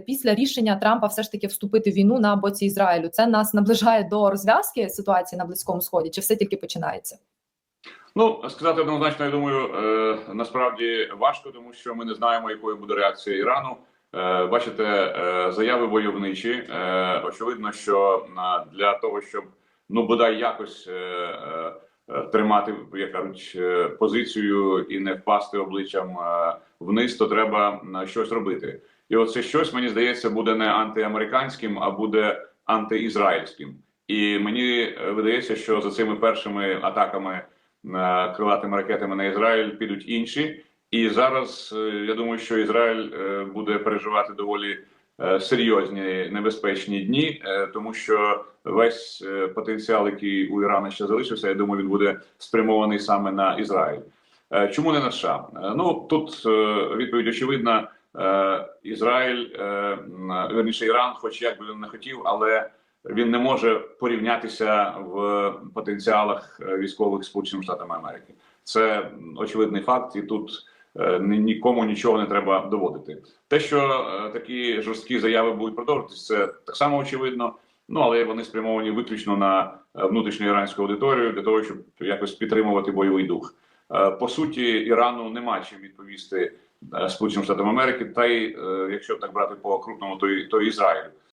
після рішення Трампа все ж таки вступити в війну на боці Ізраїлю. Це нас наближає до розв'язки ситуації на близькому сході, чи все тільки починається? Ну сказати однозначно, я думаю, е, насправді важко, тому що ми не знаємо, якою буде реакція Ірану. Е, бачите, е, заяви войовничі. Очевидно, що на для того, щоб ну бодай якось тримати, як кажуть, позицію і не впасти обличчям вниз, то треба е, щось робити. І оце щось мені здається буде не антиамериканським, а буде антиізраїльським. І мені е, видається, що за цими першими атаками е, крилатими ракетами на Ізраїль підуть інші. І зараз я думаю, що Ізраїль буде переживати доволі серйозні небезпечні дні, тому що весь потенціал, який у Ірана ще залишився, я думаю, він буде спрямований саме на Ізраїль. Е, Чому не на США? Е, Ну тут е, відповідь очевидна. Ізраїль, верніше Іран, хоч як би він не хотів, але він не може порівнятися в потенціалах військових Сполучених Штатами Америки. Це очевидний факт, і тут нікому нічого не треба доводити. Те, що такі жорсткі заяви будуть продовжуватися, це так само очевидно. Ну але вони спрямовані виключно на внутрішню іранську аудиторію для того, щоб якось підтримувати бойовий дух. Е, По суті, Ірану нема чим відповісти е, Сполученим Штатам Америки, та й е, якщо так брати по крупному, то то Ізраїлю.